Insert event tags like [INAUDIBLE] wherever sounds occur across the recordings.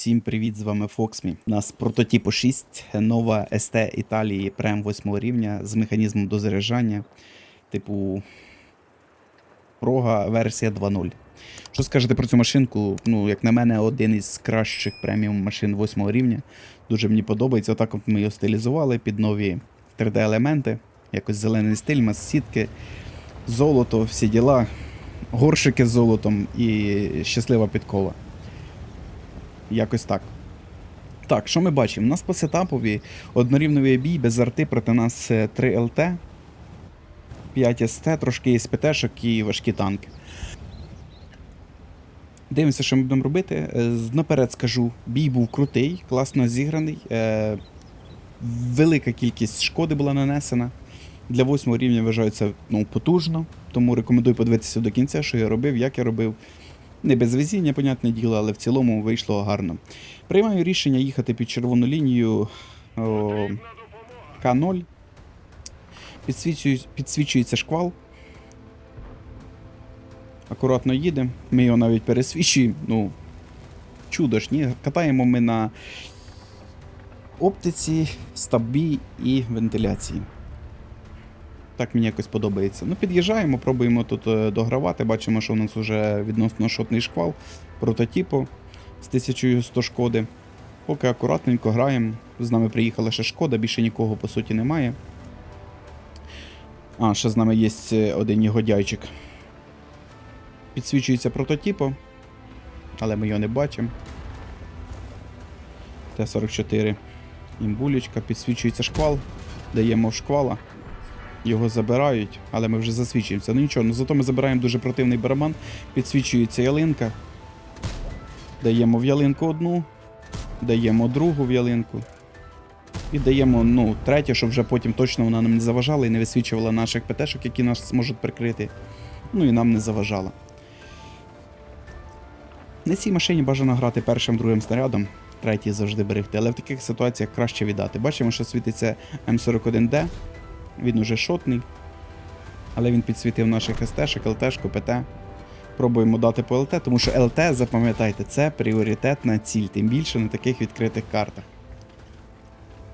Всім привіт, з вами Foxme. У нас прототипу 6, нова СТ Італії прем 8 рівня з механізмом дозаряджання, типу Прога версія 2.0. Що скажете про цю машинку? Ну, як на мене, один із кращих преміум машин 8 рівня. Дуже мені подобається. Отак от ми його стилізували під нові 3D-елементи. Якось зелений стиль, мас-сітки, золото, всі діла, горшики з золотом і щаслива підкова. Якось так. Так, що ми бачимо? У нас по сетапові однорівновий бій без арти проти нас е, 3 ЛТ, 5 СТ, трошки СПТшок і важкі танки. Дивимося, що ми будемо робити. Е, Наперед скажу, бій був крутий, класно зіграний. Е, велика кількість шкоди була нанесена. Для восьмого рівня вважається ну, потужно, тому рекомендую подивитися до кінця, що я робив, як я робив. Не без везіння, понятне діло, але в цілому вийшло гарно. Приймаю рішення їхати під червону лінію К0. Підсвічує- Підсвічується шквал. Акуратно їдемо. Ми його навіть пересвічуємо. Ну, чудо ж, ні. Катаємо ми на оптиці, стабі і вентиляції. Так мені якось подобається. Ну, під'їжджаємо, пробуємо тут е, догравати. Бачимо, що у нас вже відносно шотний шквал прототипу з 1100 шкоди. Поки акуратненько граємо. З нами приїхала ще шкода, більше нікого по суті немає. А, ще з нами є е, один негодяйчик. Підсвічується прототипу, але ми його не бачимо. Т-44. Імбулечка, підсвічується шквал. Даємо в шквала. Його забирають, але ми вже засвічуємося. Ну нічого, ну зато ми забираємо дуже противний барабан. Підсвічується ялинка. Даємо в ялинку одну, даємо другу в ялинку. І даємо ну, третє, щоб вже потім точно вона нам не заважала і не висвічувала наших ПТшок, які нас можуть прикрити. Ну і нам не заважала. На цій машині бажано грати першим другим снарядом, третій завжди берегти, але в таких ситуаціях краще віддати. Бачимо, що світиться М41Д, він уже шотний, але він підсвітив наших СТ-шок, ЛТ-шку, ПТ. Пробуємо дати по ЛТ, тому що ЛТ, запам'ятайте, це пріоритетна ціль, тим більше на таких відкритих картах.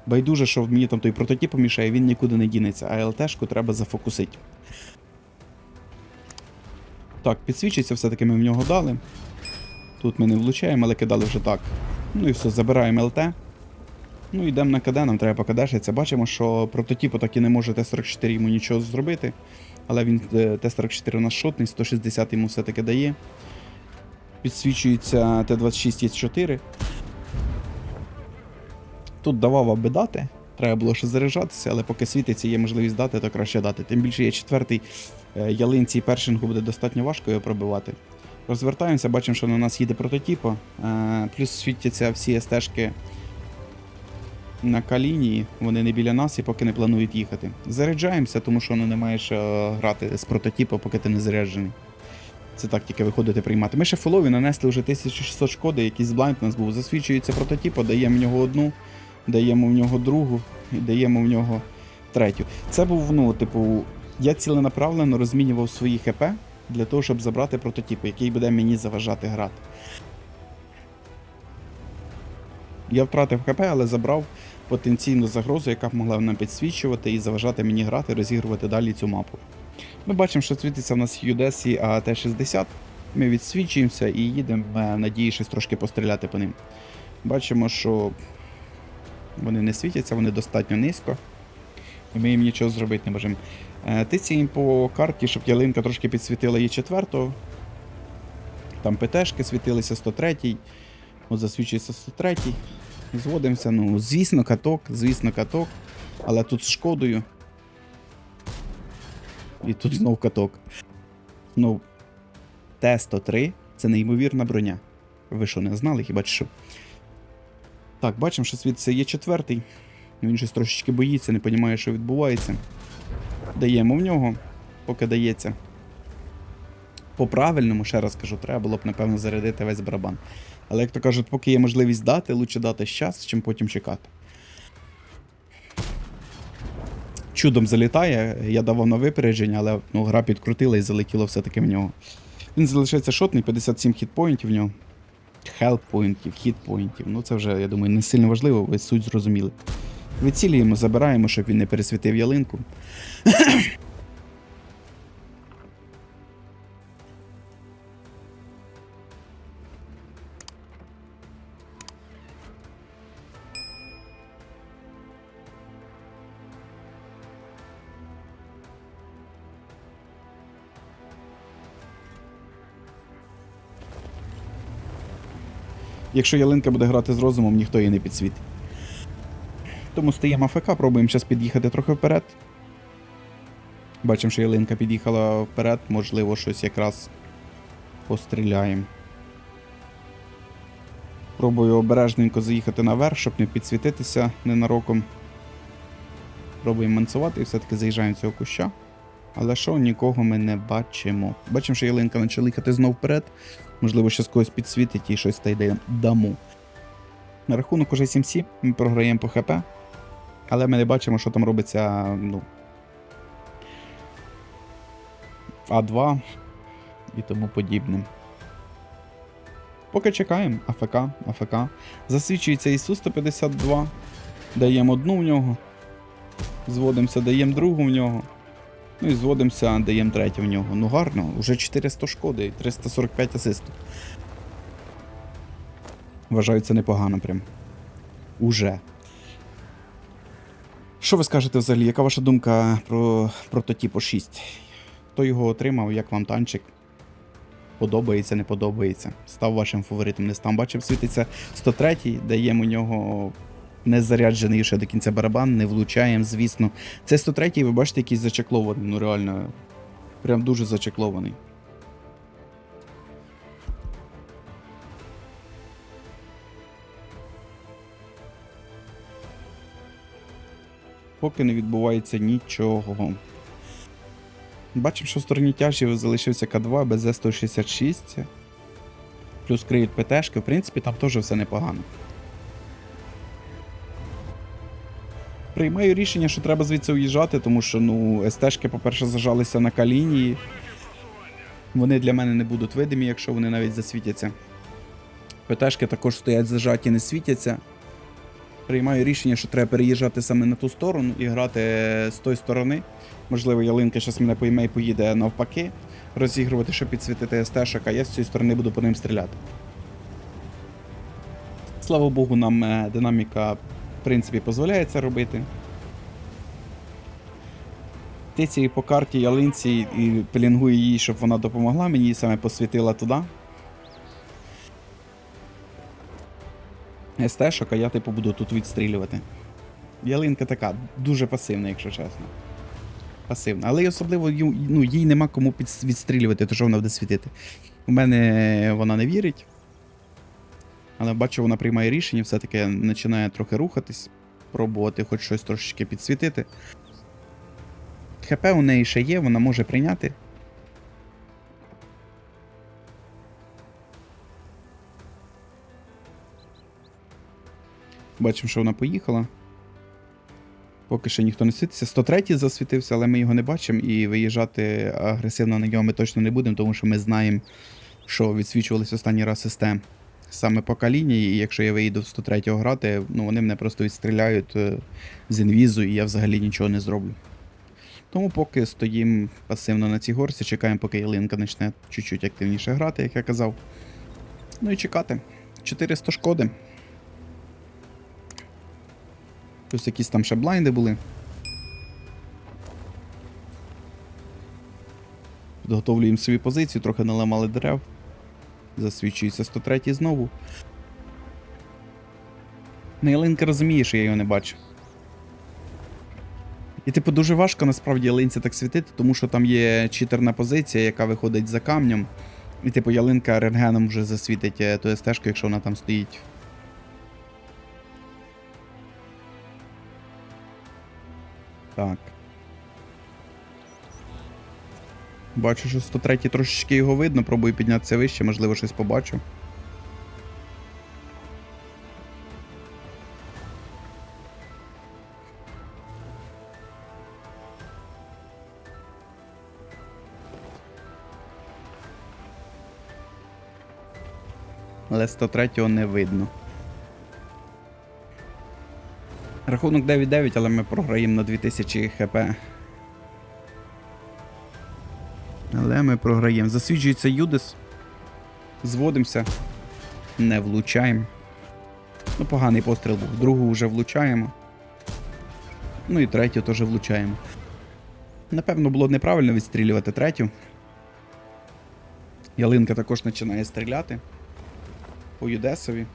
Байдуже, що мені там той прототип помішає, він нікуди не дінеться, а ЛТ-шку треба зафокусити. Так, підсвічиться, все-таки ми в нього дали. Тут ми не влучаємо, але кидали вже так. Ну і все, забираємо ЛТ. Ну, йдемо на КД, нам треба покадешитися. Бачимо, що прототипу так і не може Т-44 йому нічого зробити. Але він е, Т-44 у нас шотний, 160 йому все-таки дає. Підсвічується Т-26 Є4. Тут давав аби дати. Треба було ще заряджатися, але поки світиться, є можливість дати, то краще дати. Тим більше є четвертий е, ялинці і першингу буде достатньо важко його пробивати. Розвертаємося, бачимо, що на нас їде прототипа. Е, плюс світяться всі стежки на калінії, вони не біля нас і поки не планують їхати. Заряджаємося, тому що ну, не маєш е, грати з прототипа, поки ти не заряджений. Це так тільки виходити приймати. Ми ще фолові нанесли вже 1600 шкоди, якийсь блайнд у нас був. Засвічується прототипа, даємо в нього одну, даємо в нього другу і даємо в нього третю. Це був, ну, типу, я ціленаправленно розмінював свої ХП для того, щоб забрати прототип, який буде мені заважати грати. Я втратив ХП, але забрав потенційну загрозу, яка б могла нам підсвічувати і заважати мені грати, розігрувати далі цю мапу. Ми бачимо, що світиться в нас UDS і АТ-60. Ми відсвічуємося і їдемо, е, надіючись трошки постріляти по ним. Бачимо, що вони не світяться, вони достатньо низько. І ми їм нічого зробити не можемо. Е, Тицяємо по карті, щоб ялинка трошки підсвітила її четвертого. Там ПТшки світилися 103 От засвічується 103 Зводимося, ну, звісно, каток, звісно, каток. Але тут з шкодою. І тут знов каток. Ну, Т-103 це неймовірна броня. Ви що, не знали, хіба що? Так, бачимо, що світиться є четвертий. Він щось трошечки боїться, не розуміє, що відбувається. Даємо в нього, поки дається. По-правильному, ще раз кажу, треба було б, напевно, зарядити весь барабан. Але як то кажуть, поки є можливість дати, лучше дати щас, чим потім чекати. Чудом залітає, я давав на випередження, але ну, гра підкрутила і залетіло все-таки в нього. Він залишається шотний, 57 хітпоінтів в нього. хелп-поінтів, хіт-поінтів. Ну це вже, я думаю, не сильно важливо, ви суть зрозуміли. Вицілюємо, забираємо, щоб він не пересвітив ялинку. Якщо ялинка буде грати з розумом, ніхто її не підсвітить. Тому стоїмо АФК, пробуємо зараз під'їхати трохи вперед. Бачимо, що ялинка під'їхала вперед, можливо, щось якраз постріляємо. Пробую обережненько заїхати наверх, щоб не підсвітитися ненароком. Пробуємо манцувати і все-таки заїжджаємо цього куща. Але що, нікого ми не бачимо. Бачимо, що ялинка почала їхати знов вперед. Можливо, щось когось підсвітить і щось та йде дамо. На рахунок уже 7-7, ми програємо по ХП. Але ми не бачимо, що там робиться, ну. А2 і тому подібне. Поки чекаємо, АФК, АФК. Засвідчується ісу 152. Даємо одну в нього. Зводимося, даємо другу в нього. Ну і зводимося, даємо третю в нього. Ну гарно, вже 400 шкоди і 345 асисту. Вважаю, це непогано прям. Уже. Що ви скажете взагалі? Яка ваша думка про прототипу 6? Хто його отримав, як вам танчик? Подобається, не подобається. Став вашим фаворитом, не став. Бачив, світиться 103-й, даємо у нього незаряджений ще до кінця барабан, не влучаємо, звісно. Це 103-й, ви бачите, якийсь зачеклований, ну реально. Прям дуже зачеклований. Поки не відбувається нічого. Бачимо, що в стороні тяжів залишився К2 без З166. Плюс криють ПТшки. В принципі, там теж все непогано. Приймаю рішення, що треба звідси уїжджати, тому що, ну, СТшки, по-перше, зажалися на калінії. Вони для мене не будуть видимі, якщо вони навіть засвітяться. ПТшки також стоять зажаті, не світяться. Приймаю рішення, що треба переїжджати саме на ту сторону і грати з тої сторони. Можливо, ялинка зараз мене пойме і поїде навпаки, розігрувати, щоб підсвітити СТшок, а я з цієї сторони буду по ним стріляти. Слава Богу, нам е, динаміка, принципі, дозволяє це робити. Тиці по карті ялинці і пелінгую її, щоб вона допомогла мені саме посвітила туди. СТшок, а я типу буду тут відстрілювати. Ялинка така, дуже пасивна, якщо чесно. Пасивна. Але особливо ну, їй нема кому відстрілювати, то що вона буде світити. У мене вона не вірить. Але бачу, вона приймає рішення, все-таки починає трохи рухатись, пробувати хоч щось трошечки підсвітити. ХП у неї ще є, вона може прийняти. Бачимо, що вона поїхала. Поки що ніхто не світиться. 103 засвітився, але ми його не бачимо і виїжджати агресивно на нього ми точно не будемо, тому що ми знаємо, що відсвічувалися останній раз СТ саме по каліні, і якщо я виїду в 103-го грати, ну вони мене просто відстріляють е, з інвізу, і я взагалі нічого не зроблю. Тому поки стоїмо пасивно на цій горці, чекаємо, поки ялинка почне чуть-чуть активніше грати, як я казав. Ну і чекати. 400 шкоди. Плюс якісь там ще блайнди були. Підготовлюємо собі позицію, трохи наламали дерев. Засвідчується 103 знову. Ну, ялинка розуміє, що я його не бачу. І, типу, дуже важко насправді ялинці так світити, тому що там є читерна позиція, яка виходить за камнем. І, типу, ялинка рентгеном вже засвітить е, ту стежку, якщо вона там стоїть. Так. Бачу, що 103 трошечки його видно, пробую піднятися вище, можливо, щось побачу. але 103-го не видно. Рахунок 9-9, але ми програємо на 2000 хп. Але ми програємо. Засвіджується Юдис. Зводимося. Не влучаємо. Ну, поганий постріл був. Другу вже влучаємо. Ну і третю теж влучаємо. Напевно, було неправильно відстрілювати третю. Ялинка також починає стріляти по Юдесові.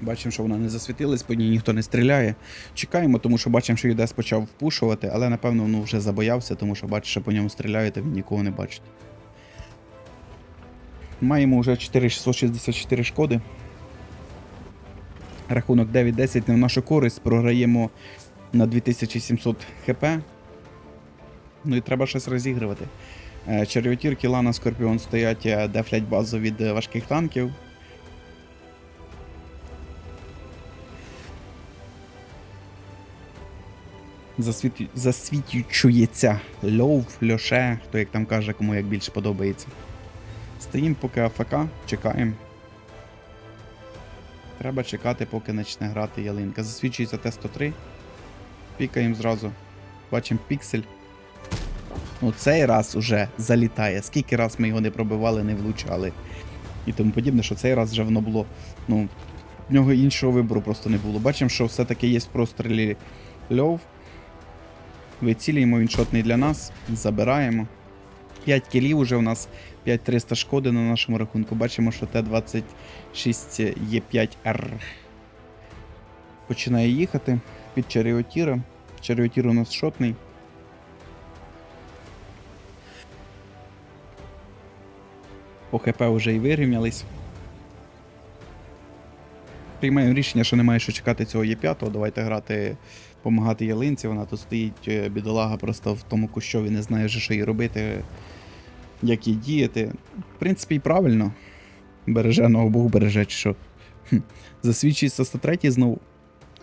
Бачимо, що вона не засвітилась, по ній ніхто не стріляє. Чекаємо, тому що бачимо, що Юдес почав впушувати, але напевно ну, вже забоявся, тому що бачить, що по ньому стріляють, а він нікого не бачить. Маємо вже 4664 шкоди. Рахунок 9-10 не в нашу користь, програємо на 2700 хп. Ну і треба щось розігрувати. Е, Червотір, Кілана, Скорпіон стоять, е, дефлять базу від е, важких танків. Засвіт... Засвітючується льов, льоше, хто як там каже, кому як більше подобається. Стоїмо поки АФК, чекаємо. Треба чекати, поки почне грати ялинка. Засвідчується Т-103. Пікаємо зразу. Бачимо піксель. Ну, цей раз уже залітає. Скільки раз ми його не пробивали, не влучали. І тому подібне, що цей раз вже воно було. Ну, в нього іншого вибору просто не було. Бачимо, що все-таки є в прострілі льов. Вицілюємо він шотний для нас. Забираємо. 5 кілів уже у нас 5300 шкоди на нашому рахунку. Бачимо, що Т-26 є 5Р. Починає їхати під Чаріотіра. Чаріотір у нас шотний. По ХП вже і вирівнялись. Приймаємо рішення, що немає що чекати цього Є5. Давайте грати, помагати ялинці. Вона тут стоїть, е, бідолага, просто в тому кущові не знає, що їй робити, як їй діяти. В принципі, і правильно. Береже, ну Бог береже, чи що. Засвідчується 103 знову.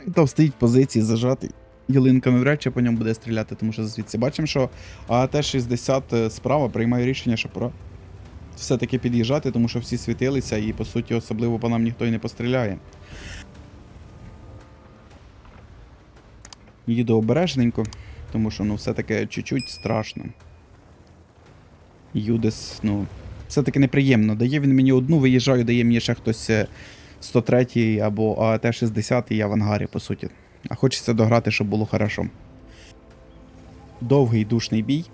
І там стоїть в позиції зажатий. Ялинка навряд чи по ньому буде стріляти, тому що звідси бачимо, що АТ-60 справа приймає рішення, що пора все-таки під'їжджати, тому що всі світилися і, по суті, особливо по нам ніхто і не постріляє. Їду обережненько, тому що ну, все-таки чуть-чуть страшно. Юдес, ну, все-таки неприємно. Дає він мені одну, виїжджаю, дає мені ще хтось е, 103 або АТ-60 і я в ангарі, по суті. А хочеться дограти, щоб було хорошо. Довгий душний бій.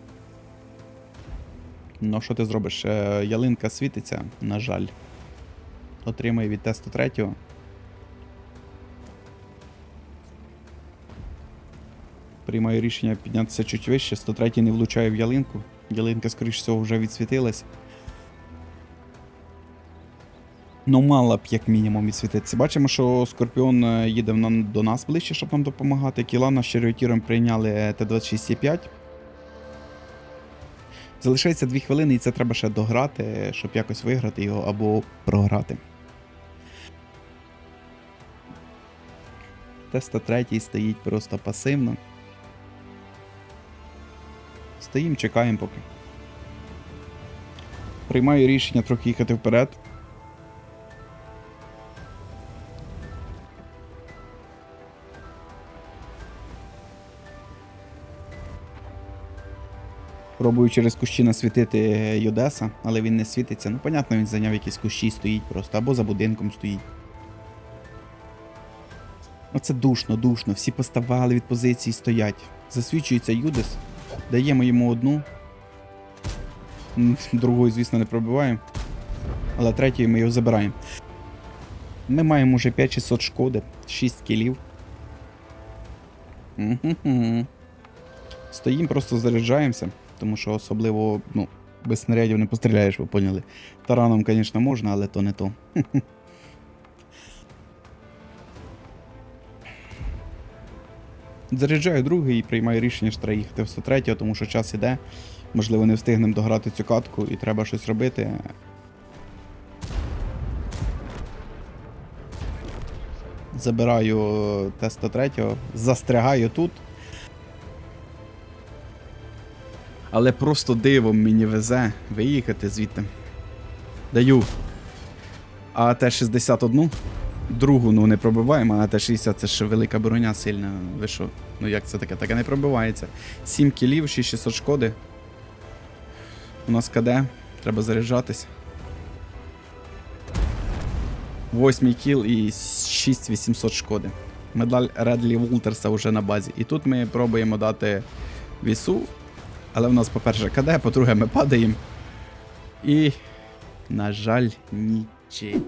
Ну, що ти зробиш? Е, ялинка світиться, на жаль. Отримає від Т-103. Приймаю рішення піднятися чуть вище. 103 не влучає в ялинку. Ялинка, скоріш всього, вже відсвітилась. Ну, мала б як мінімум відсвітитися. Бачимо, що Скорпіон е, їде до нас ближче, щоб нам допомагати. Кілана з Череотіром прийняли е, Т-26Е5. Залишається 2 хвилини, і це треба ще дограти, щоб якось виграти його або програти. Теста третій стоїть просто пасивно. Стоїмо, чекаємо поки. Приймаю рішення трохи їхати вперед. Пробую через кущі насвітити Йодеса, але він не світиться. Ну, понятно, він зайняв якісь кущі, стоїть просто, або за будинком стоїть. Оце душно, душно. Всі поставали від позиції стоять. Засвічується Юдес. Даємо йому одну. Другою, звісно, не пробиваємо. Але третьою ми його забираємо. Ми маємо вже 5600 шкоди, 6 кілів. Стоїмо, просто заряджаємося, тому що особливо, ну, без снарядів не постріляєш, ви поняли. Тараном, звісно, можна, але то не то. [LAUGHS] Заряджаю другий і приймаю рішення, що треба їхати в 103, тому що час іде. Можливо, не встигнемо дограти цю катку і треба щось робити. Забираю Т-103, застрягаю тут. Але просто дивом мені везе виїхати звідти. Даю. А АТ-61. Другу, ну не пробиваємо, а АТ-60 це ще велика броня сильна. Ви що? Ну як це таке? Таке не пробивається. 7 кілів, 6600 шкоди. У нас КД, треба заряджатись. 8 кіл і 6800 шкоди. Медаль Редлі Волтерса вже на базі. І тут ми пробуємо дати вісу. Але в нас, по-перше, КД, по-друге, ми падаємо. І, на жаль, нічия.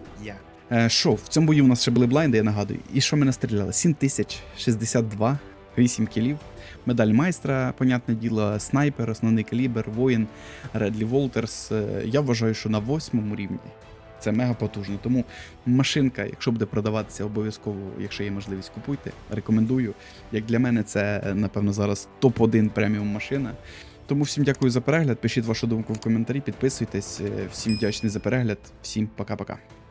Е, Що, в цьому бою у нас ще були блайнди, я нагадую. І що ми настріляли? 7062, 8 кілів. Медаль майстра, понятне діло, снайпер, основний калібр, воїн, Редлі Волтерс. Е, Я вважаю, що на восьмому рівні це мега потужно. Тому машинка, якщо буде продаватися, обов'язково, якщо є можливість, купуйте. Рекомендую. Як для мене, це напевно зараз топ-1 преміум машина. Тому всім дякую за перегляд. Пишіть вашу думку в коментарі, підписуйтесь. Е, Всім вдячний за перегляд. Всім пока-пока.